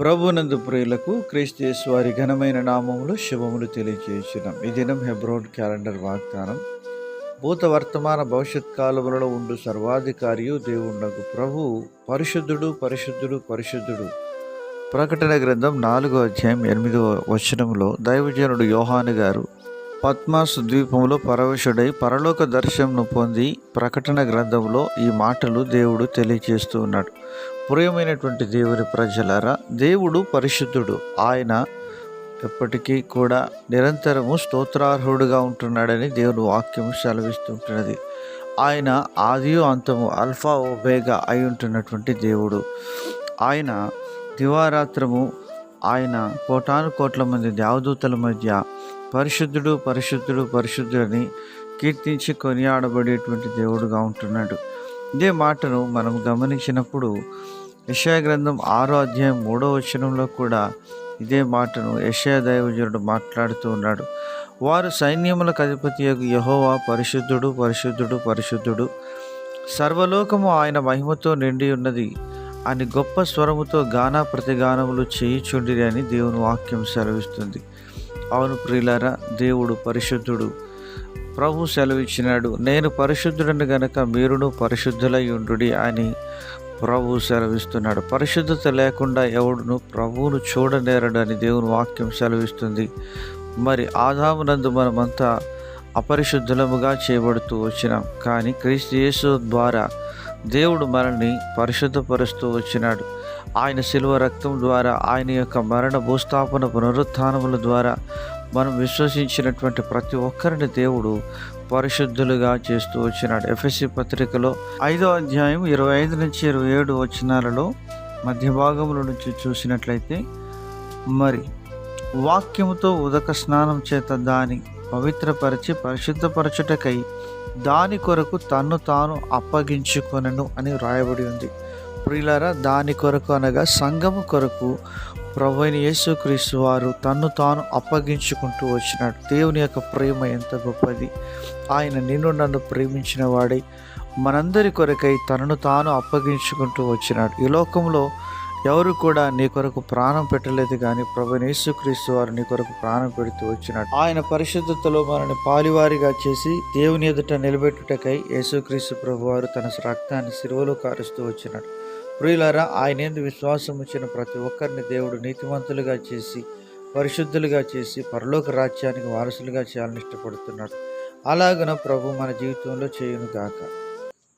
ప్రభునందు ప్రియులకు క్రీస్తు వారి ఘనమైన నామములు శుభములు తెలియచేసినాం ఈ దినం హెబ్రోన్ క్యాలెండర్ వాగ్దానం. భూత వర్తమాన భవిష్యత్ కాలములలో ఉండు సర్వాధికారియు దేవుండకు ప్రభు పరిశుద్ధుడు పరిశుద్ధుడు పరిశుద్ధుడు. ప్రకటన గ్రంథం నాలుగో అధ్యాయం ఎనిమిదవ వచనంలో దైవజనుడు యోహాను గారు పద్మాసు ద్వీపంలో పరవశుడై పరలోక దర్శనంను పొంది ప్రకటన గ్రంథంలో ఈ మాటలు దేవుడు తెలియజేస్తూ ఉన్నాడు. ప్రియమైనటువంటి దేవుని ప్రజలారా దేవుడు పరిశుద్ధుడు. ఆయన ఎప్పటికీ కూడా నిరంతరము స్తోత్రార్హుడుగా ఉంటున్నాడని దేవుని వాక్యము సెలవిస్తుంటున్నది. ఆయన ఆదియు అంతము అల్ఫా ఒబేగా అయి ఉంటున్నటువంటి దేవుడు. ఆయన దివారాత్రము ఆయన కోటాను కోట్ల మంది దేవదూతల మధ్య పరిశుద్ధుడు పరిశుద్ధుడు పరిశుద్ధుడని కీర్తించి కొనియాడబడేటువంటి దేవుడుగా ఉంటున్నాడు. ఇదే మాటను మనం గమనించినప్పుడు యశయ గ్రంథం ఆరో అధ్యాయం మూడో వచనంలో కూడా ఇదే మాటను యశయ దైవజనుడు మాట్లాడుతూ ఉన్నాడు. వారు సైన్యములకు అధిపతి యహోవా పరిశుద్ధుడు పరిశుద్ధుడు పరిశుద్ధుడు. సర్వలోకము ఆయన మహిమతో నిండి ఉన్నది. అని గొప్ప స్వరముతో గానా ప్రతిగానములు చేయిచుండిరి అని దేవుని వాక్యం సెలవిస్తుంది. అవును ప్రియులారా దేవుడు పరిశుద్ధుడు. ప్రభు సెలవిచ్చినాడు. నేను పరిశుద్ధుడని గనక మీరును పరిశుద్ధులై ఉండుడి అని ప్రభు సెలవిస్తున్నాడు. పరిశుద్ధత లేకుండా ఎవడును ప్రభువును చూడనేరడు అని దేవుని వాక్యం సెలవిస్తుంది. మరి ఆదామునందు మనమంతా అపరిశుద్ధులముగా చేయబడుతూ వచ్చినాం. కానీ క్రీస్తు యేసు ద్వారా దేవుడు మనల్ని పరిశుద్ధపరుస్తూ వచ్చినాడు. ఆయన శిలువ రక్తం ద్వారా ఆయన యొక్క మరణ భూస్థాపన పునరుత్నముల ద్వారా మనం విశ్వసించినటువంటి ప్రతి ఒక్కరిని దేవుడు పరిశుద్ధులుగా చేస్తూ వచ్చినాడు. ఎఫ్ఎస్సి పత్రికలో ఐదో అధ్యాయం ఇరవై ఐదు నుంచి ఇరవై ఏడు వచనాలలో మధ్య భాగంలో నుంచి చూసినట్లయితే మరి వాక్యముతో ఉదక స్నానం చేత దాని పవిత్రపరిచి పరిశుద్ధపరచుటకై దాని కొరకు తన్ను తాను అప్పగించుకొనను అని వ్రాయబడి ఉంది. ప్రియులారా దాని కొరకు అనగా సంఘము కొరకు ప్రభు అయిన యేసుక్రీస్తు వారు తన్ను తాను అప్పగించుకుంటూ వచ్చినాడు. దేవుని యొక్క ప్రేమ ఎంత గొప్పది. ఆయన నిన్ను నన్ను ప్రేమించిన వాడై. మనందరి కొరకై తనను తాను అప్పగించుకుంటూ వచ్చినాడు. ఈ లోకంలో ఎవరు కూడా నీ కొరకు ప్రాణం పెట్టలేదు కానీ ప్రభు యేసుక్రీస్తు వారు నీ కొరకు ప్రాణం పెడుతూ వచ్చినాడు. ఆయన పరిశుద్ధతలో మనల్ని పాలివారిగా చేసి దేవుని ఎదుట నిలబెట్టుటకై యేసుక్రీస్తు ప్రభు వారు తన రక్తాన్ని సిరువలో కారుస్తూ వచ్చినాడు. ప్రియులారా ఆయన ఎందు విశ్వాసం వచ్చిన ప్రతి ఒక్కరిని దేవుడు నీతిమంతులుగా చేసి పరిశుద్ధులుగా చేసి పరలోక రాజ్యానికి వారసులుగా చేయాలని ఇష్టపడుతున్నాడు. అలాగన ప్రభు మన జీవితంలో చేయును గాక